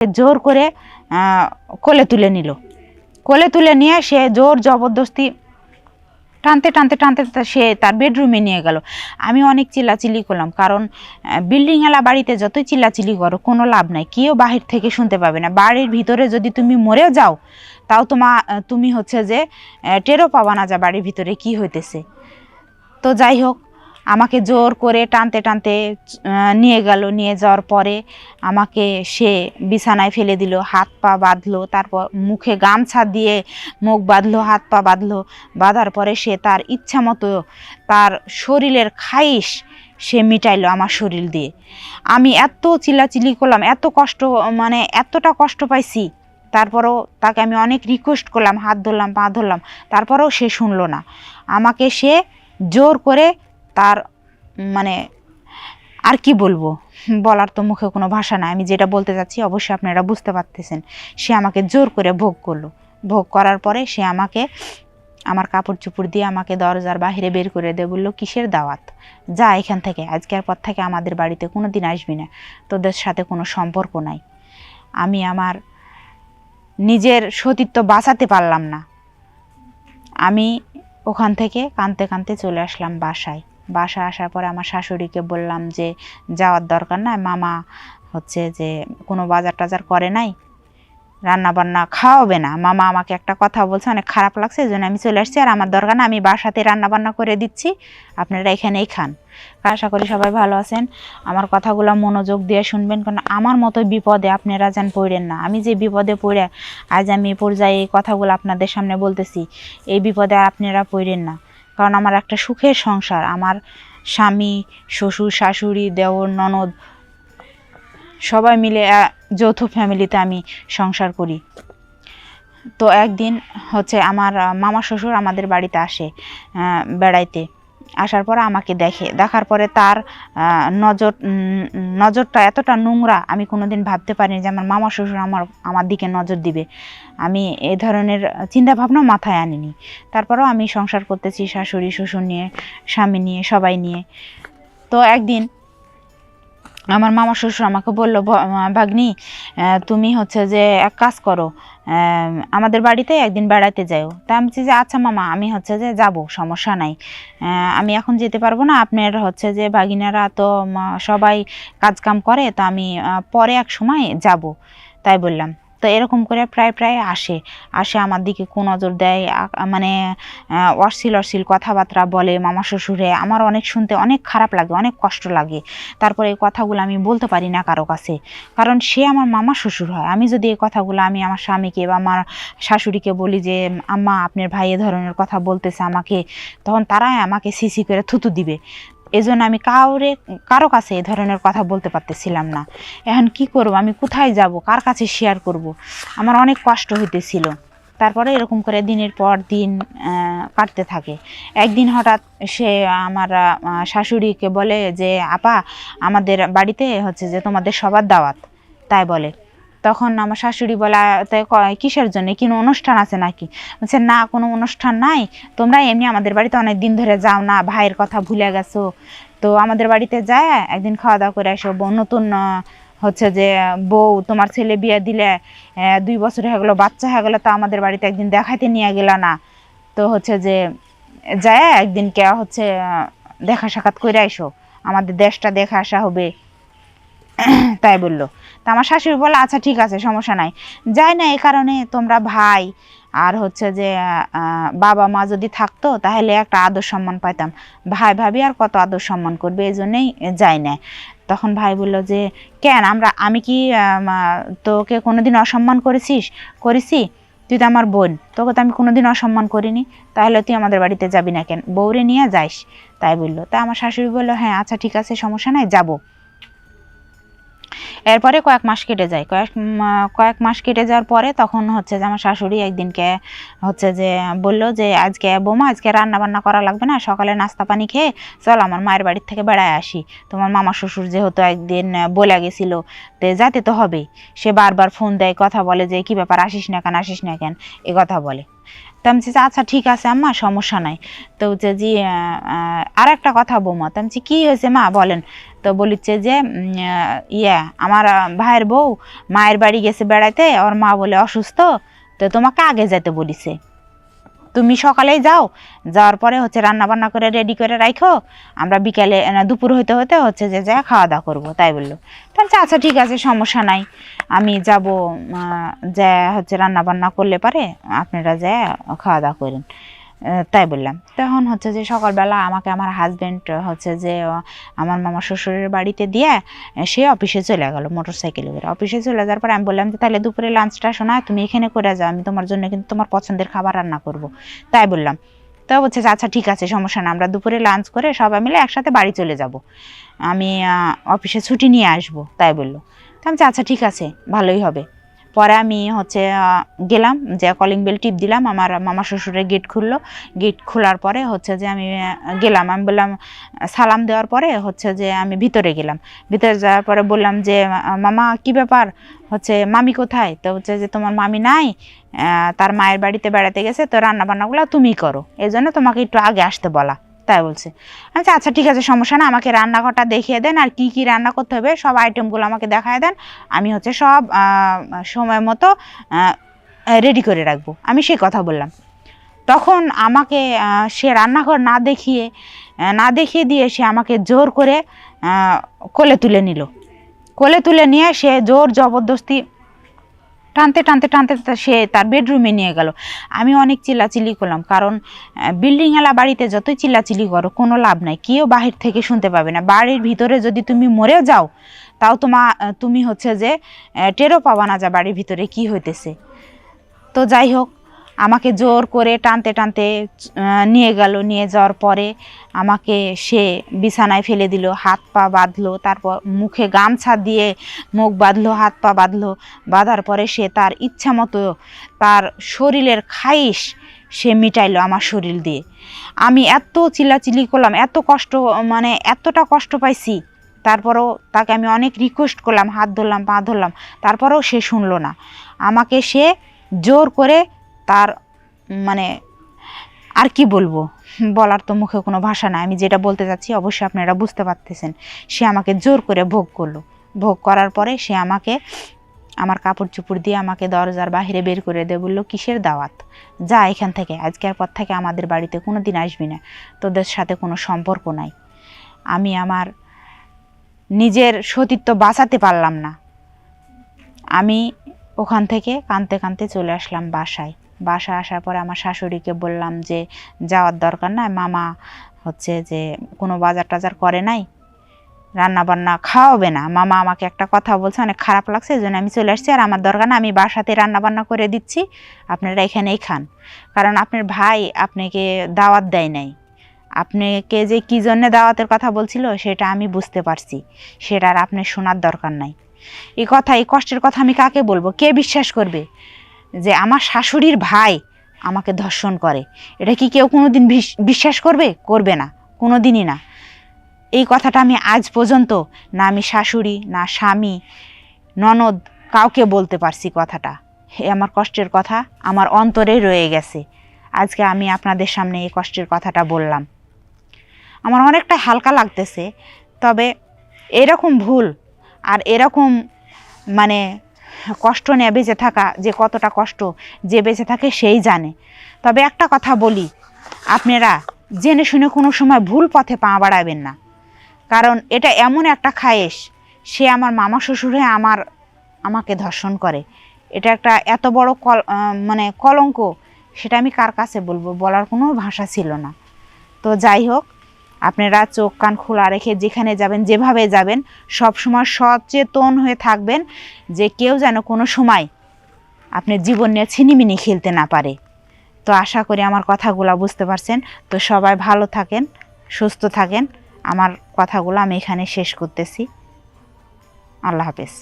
জোর করে কোলে তুলে নিল। কোলে তুলে নিয়ে সে জোর জবরদস্তি টানতে টানতে টানতে সে তার বেডরুমে নিয়ে গেল। আমি অনেক চিল্লাচিল্লি করলাম, কারণ বিল্ডিংওয়ালা বাড়িতে যতই চিল্লাচিল্লি করো, কোনো লাভ নাই। কেউ বাহির থেকে শুনতে পাবে না। বাড়ির ভিতরে যদি তুমি মরেও যাও, তাও তোমা, তুমি হচ্ছে যে টেরও পাবা না যা বাড়ির ভিতরে কি হইতেছে। তো যাই হোক আমাকে জোর করে টানতে টানতে নিয়ে গেল। নিয়ে যাওয়ার পরে আমাকে সে বিছানায় ফেলে দিল, হাত পা বাঁধলো, তারপর মুখে গামছা দিয়ে মুখ বাঁধলো, হাত পা বাঁধলো। বাঁধার পরে সে তার ইচ্ছা মতো তার শরীরের খাইশ সে মিটাইলো আমার শরীর দিয়ে। আমি এত চিল্লাচিল্লি করলাম, এত কষ্ট মানে এতটা কষ্ট পাইছি। তারপরেও তাকে আমি অনেক রিকোয়েস্ট করলাম, হাত ধরলাম, পা ধরলাম। তারপরেও সে শুনলো না। আমাকে সে জোর করে তার মানে আর কি বলব? বলার তো মুখে কোনো ভাষা নাই। আমি যেটা বলতে চাচ্ছি অবশ্যই আপনারা বুঝতে পারতেছেন। সে আমাকে জোর করে ভোগ করল। ভোগ করার পরে সে আমাকে আমার কাপড় চুপড় দিয়ে আমাকে দরজার বাইরে বের করে দিয়ে বলল, কিসের দাওয়াত? যা এখান থেকে। আজকের পর থেকে আমাদের বাড়িতে কোনো দিন আসবি না। তোদের সাথে কোনো সম্পর্ক নাই। আমি আমার নিজের সতীত্ব বাঁচাতে পারলাম না। আমি ওখান থেকে কানতে কানতে চলে আসলাম বাসায়। বাসায় আসার পরে আমার শাশুড়িকে বললাম যে, যাওয়ার দরকার নাই, মামা হচ্ছে যে কোনো বাজার টাজার করে নাই রান্না বান্না খাওয়াবে না। মামা আমাকে একটা কথা বলছে, অনেক খারাপ লাগছে এই জন্য আমি চলে আসছি। আর আমার দরকার না আমি বাসাতে রান্না বান্না করে দিচ্ছি, আপনারা এখানেই খান। আশা করি সবাই ভালো আছেন। আমার কথাগুলো মনোযোগ দিয়ে শুনবেন, কারণ আমার মতো বিপদে আপনারা যেন পড়েন না। আমি যে বিপদে পড়ে, আজ আমি পর্যায়ে এই কথাগুলো আপনাদের সামনে বলতেছি, এই বিপদে আপনারা পড়েন না। কারণ আমার একটা সুখের সংসার, আমার স্বামী, শ্বশুর, শাশুড়ি, দেওর, ননদ, সবাই মিলে যৌথ ফ্যামিলিতে আমি সংসার করি। তো একদিন হচ্ছে আমার মামা শ্বশুর আমাদের বাড়িতে আসে বেড়াইতে। আসার পর আমাকে দেখে। দেখার পরে তার নজর নজরটা এতটা নোংরা, আমি কোনো দিন ভাবতে পারিনি যে আমার মামা শ্বশুর আমার আমার দিকে নজর দিবে। আমি এ ধরনের চিন্তাভাবনা মাথায় আনিনি। তারপরেও আমি সংসার করতেছি শাশুড়ি, শ্বশুর নিয়ে, স্বামী নিয়ে, সবাই নিয়ে। তো একদিন আমার মামা শ্বশুর আমাকে বলল, "ভ- ভাগ্নি তুমি হচ্ছে যে এক কাজ করো আমাদের বাড়িতে একদিন বেড়াতে যাও। তা আমি যে আচ্ছা মামা, আমি হচ্ছে যে যাব, সমস্যা নাই। আমি এখন যেতে পারব না। আপনার হচ্ছে যে ভাগিনারা তো সবাই কাজকাম করে, তো আমি পরে এক সময় যাব। তাই বললাম। তো এরকম করে প্রায় প্রায় আসে। আসে, আমার দিকে কোন নজর দেয়। মানে অশ্লীল অশ্লীল কথাবার্তা বলে মামা শ্বশুরে। আমার অনেক শুনতে অনেক খারাপ লাগে, অনেক কষ্ট লাগে। তারপরে এই কথাগুলো আমি বলতে পারি না কারও কাছে। কারণ সে আমার মামা শ্বশুর হয়। আমি যদি এই কথাগুলো আমি আমার স্বামীকে বা আমার শাশুড়িকে বলি যে, আম্মা, আপনার ভাই এ ধরনের কথা বলতেছে আমাকে, তখন তারাই আমাকে সিসি করে থুতু দিবে। এজন্য আমি কাউরে, কারও কাছে এই ধরনের কথা বলতে পারতেছিলাম না। এখন কি করব? আমি কোথায় যাব? কার কাছে শেয়ার করব? আমার অনেক কষ্ট হইতেছিল। তারপরে এরকম করে দিনের পর দিন কাটতে থাকে। একদিন হঠাৎ সে আমার শাশুড়িকে বলে যে, আপা, আমাদের বাড়িতে হচ্ছে যে তোমাদের সবার দাওয়াত। তাই বলে। তখন আমার শাশুড়ি বলে "আ, কিসের জন্য? কোনো অনুষ্ঠান আছে নাকি? বলছে না কোনো অনুষ্ঠান নাই। তোমরা এমনি আমাদের বাড়িতে অনেক দিন ধরে যাও না ভাইয়ের কথা ভুলে গেছো। তো আমাদের বাড়িতে যায় একদিন খাওয়া দাওয়া করে বউ নতুন হচ্ছে যে বউ তোমার ছেলে বিয়ে দিলে দুই বছর হয়ে গেলো বাচ্চা হয়ে গেলো তো আমাদের বাড়িতে একদিন দেখাইতে নিয়ে গেল না। তো হচ্ছে যে যায় একদিন কে হচ্ছে দেখা সাক্ষাৎ করে আইসো আমাদের দেশটা দেখে আসা হবে। তাই বলল। তা আমার শাশুড়ি বলে আচ্ছা ঠিক আছে, সমস্যা নাই। যাই না এ কারণে তোমরা ভাই আর হচ্ছে যে বাবা মা যদি থাকতো, তাহলে একটা আদর সম্মান পাইতাম। ভাই ভাবি আর কত আদর সম্মান করবে, এই জন্যেই যাই না তখন ভাই বলল যে, কেন, আমরা, আমি কি তোকে কোনোদিন অসম্মান করেছিস? করেছি? তুই তো আমার বোন, তোকে তো আমি কোনোদিন অসম্মান করিনি। তাহলে তুই আমাদের বাড়িতে যাবি না কেন? বউরে নিয়ে যাইস। তাই বলল। তা আমার শাশুড়ি বলল হ্যাঁ আচ্ছা ঠিক আছে, সমস্যা নাই, যাব। এরপরে কয়েক মাস কেটে যায়। কয়েক কয়েক মাস কেটে যাওয়ার পরে তখন হচ্ছে যে আমার শাশুড়ি একদিনকে হচ্ছে যে বলল যে, আজকে বোমা, আজকে রান্না বান্না করা লাগবে না, সকালে নাস্তা পানি খেয়ে চল আমার মায়ের বাড়ির থেকে বেড়ায় আসি। তোমার মামা শ্বশুর যেহেতু একদিন বলে গেছিল তো যাতে তো হবেই। সে বারবার ফোন দেয়, কথা বলে যে, কি ব্যাপার, আসিস না কেন, আসিস না কেন? এ কথা বলে। তো আমি বলছি, আচ্ছা ঠিক আছে আম্মা সমস্যা নাই। তো হচ্ছে জি আর একটা কথা বৌমা। তামছি কি হয়েছে মা? বলেন। তো বলিচ্ছে যে ইয়া আমার ভাইয়ের বউ মায়ের বাড়ি গেছে বেড়াইতে ওর মা বলে অসুস্থ তো তোমাকে আগে যেতে বলিছে। তুমি সকালেই যাও, যাওয়ার পরে হচ্ছে রান্না বান্না করে রেডি করে রাখো আমরা বিকালে দুপুর হইতে হতে হচ্ছে যে, যা খাওয়া দাওয়া করব, তাই বলল। তাহলে আচ্ছা ঠিক আছে, সমস্যা নাই। আমি যাব যা হচ্ছে রান্না বান্না করলে পারে, আপনারা যা খাওয়া দাওয়া করেন। তাই বললাম। তখন হচ্ছে যে সকালবেলা আমাকে আমার হাজব্যান্ড হচ্ছে যে আমার মামা শ্বশুরের বাড়িতে দিয়ে সে অফিসে চলে গেল মোটর সাইকেলে করে। অফিসে চলে যাওয়ার পর আমি বললাম যে, তাহলে দুপুরে লাঞ্চটা শোনা তুমি এখানে করে যাও, আমি তোমার জন্য কিন্তু তোমার পছন্দের খাবার রান্না করব। তাই বললাম। তো বলছে আচ্ছা ঠিক আছে, সমস্যা না, আমরা দুপুরে লাঞ্চ করে সবাই মিলে একসাথে বাড়ি চলে যাব। আমি অফিসে ছুটি নিয়ে আসব। তাই বলল। তো আমি আচ্ছা ঠিক আছে, ভালোই হবে। পরে আমি হচ্ছে গেলাম, যে কলিং বেল টিপ দিলাম, আমার মামা শ্বশুরের গেট খুললো। গেট খোলার পরে হচ্ছে যে আমি গেলাম। আমি বললাম, সালাম দেওয়ার পরে হচ্ছে যে আমি ভিতরে গেলাম। ভিতরে যাওয়ার পরে বললাম যে মামা, কি ব্যাপার? হচ্ছে, মামি কোথায়? তো হচ্ছে যে, তোমার মামি নাই তার মায়ের বাড়িতে বেড়াতে গেছে, তো রান্না বান্নাগুলো তুমি করো। এই জন্য তোমাকে একটু আগে আসতে বলা। তাই বলছে। আমি বলছি, আচ্ছা ঠিক আছে সমস্যা না আমাকে রান্নাঘরটা দেখিয়ে দেন আর কি কি রান্না করতে হবে সব আইটেমগুলো আমাকে দেখায় দেন। আমি হচ্ছে সব সময় মতো রেডি করে রাখব। আমি সেই কথা বললাম। তখন আমাকে সে রান্নাঘর না দেখিয়ে না দেখিয়ে দিয়ে সে আমাকে জোর করে কোলে তুলে নিল। কোলে তুলে নিয়ে সে জোর জবরদস্তি টানতে টানতে টানতে সে তার বেডরুমে নিয়ে গেল। আমি অনেক চিল্লাচিল্লি করলাম, কারণ বিল্ডিংওয়ালা বাড়িতে যতই চিল্লাচিল্লি করো, কোনো লাভ নাই, কেউ বাহির থেকে শুনতে পাবে না। বাড়ির ভিতরে যদি তুমি মরে যাও, তাও তোমা তুমি হচ্ছে যে টেরও পাবা না যা বাড়ির ভিতরে কি হইতেছে। তো যাই হোক আমাকে জোর করে টানতে টানতে নিয়ে গেল। নিয়ে যাওয়ার পরে আমাকে সে বিছানায় ফেলে দিল, হাত পা বাঁধলো, তারপর মুখে গামছা দিয়ে মুখ বাঁধলো, হাত পা বাঁধলো। বাঁধার পরে সে তার ইচ্ছা মতো তার শরীরের খাইশ সে মিটাইলো আমার শরীর দিয়ে। আমি এত চিল্লাচিল্লি করলাম, এত কষ্ট মানে এতটা কষ্ট পাইছি। তারপরেও তাকে আমি অনেক রিকোয়েস্ট করলাম, হাত ধরলাম, পা ধরলাম। তারপরেও সে শুনলো না। আমাকে সে জোর করে তার মানে আর কি বলব? বলার তো মুখে কোনো ভাষা নাই। আমি যেটা বলতে চাচ্ছি, অবশ্যই আপনারা বুঝতে পারতেছেন। সে আমাকে জোর করে ভোগ করল। ভোগ করার পরে সে আমাকে আমার কাপড় চুপড় দিয়ে আমাকে দরজার বাইরে বের করে দিয়ে বলল, কিসের দাওয়াত? যা এখান থেকে। আজকের পর থেকে আমাদের বাড়িতে কোনো দিন আসবি না। তোদের সাথে কোনো সম্পর্ক নাই। আমি আমার নিজের সতীত্ব বাঁচাতে পারলাম না। আমি ওখান থেকে কানতে কানতে চলে আসলাম বাসায়। বাসায় আসার পরে আমার শাশুড়িকে বললাম যে, যাওয়ার দরকার নাই, মামা হচ্ছে যে কোনো বাজার টাজার করে নাই রান্না বান্না খাওয়াবে না। মামা আমাকে একটা কথা বলছে, অনেক খারাপ লাগছে, এই জন্য আমি চলে আসছি। আর আমার দরকার না, আমি বাসাতে রান্না বান্না করে দিচ্ছি, আপনারা এখানেই খান। কারণ আপনার ভাই আপনাকে দাওয়াত দেয় নাই। আপনাকে যে কী জন্যে দাওয়াতের কথা বলছিল, সেটা আমি বুঝতে পারছি। সেটা আর আপনার শোনার দরকার নাই। এই কথা, এই কষ্টের কথা আমি কাকে বলব? কে বিশ্বাস করবে? যে আমার শাশুড়ির ভাই আমাকে ধর্ষণ করে। এটা কি কেউ কোনো দিন বিশ্বাস করবে? করবে না। কোনো দিনই না। এই কথাটা আমি আজ পর্যন্ত না আমি শাশুড়ি, না স্বামী, ননদ কাউকে বলতে পারছি কথাটা। এ আমার কষ্টের কথা আমার অন্তরে রয়ে গেছে। আজকে আমি আপনাদের সামনে এই কষ্টের কথাটা বললাম। আমার অনেকটা হালকা লাগতেছে, তবে এরকম ভুল আর এরকম মানে কষ্ট নিয়ে বেঁচে থাকা, যে কতটা কষ্ট যে বেঁচে থাকে সেই জানে। তবে একটা কথা বলি, আপনারা জেনে শুনে কোনো সময় ভুল পথে পা বাড়াবেন না। কারণ এটা এমন একটা খায়েশ, সে আমার মামা শ্বশুরে আমার, আমাকে ধর্ষণ করে। এটা একটা এত বড় কল মানে কলঙ্ক, সেটা আমি কার কাছে বলব বলার কোনো ভাষা ছিল না। তো যাই হোক আপনারা চোখ কান খোলা রেখে যেখানে যাবেন, যেভাবে যাবেন সব সময় সচেতন হয়ে থাকবেন যে কেউ যেন কোনো সময় আপনি জীবন নিয়ে ছিনিমিনি খেলতে না পারে। তো আশা করি আমার কথাগুলো বুঝতে পারছেন। তো সবাই ভালো থাকেন, সুস্থ থাকেন। আমার কথাগুলো আমি এখানে শেষ করতেছি। আল্লাহ হাফেজ।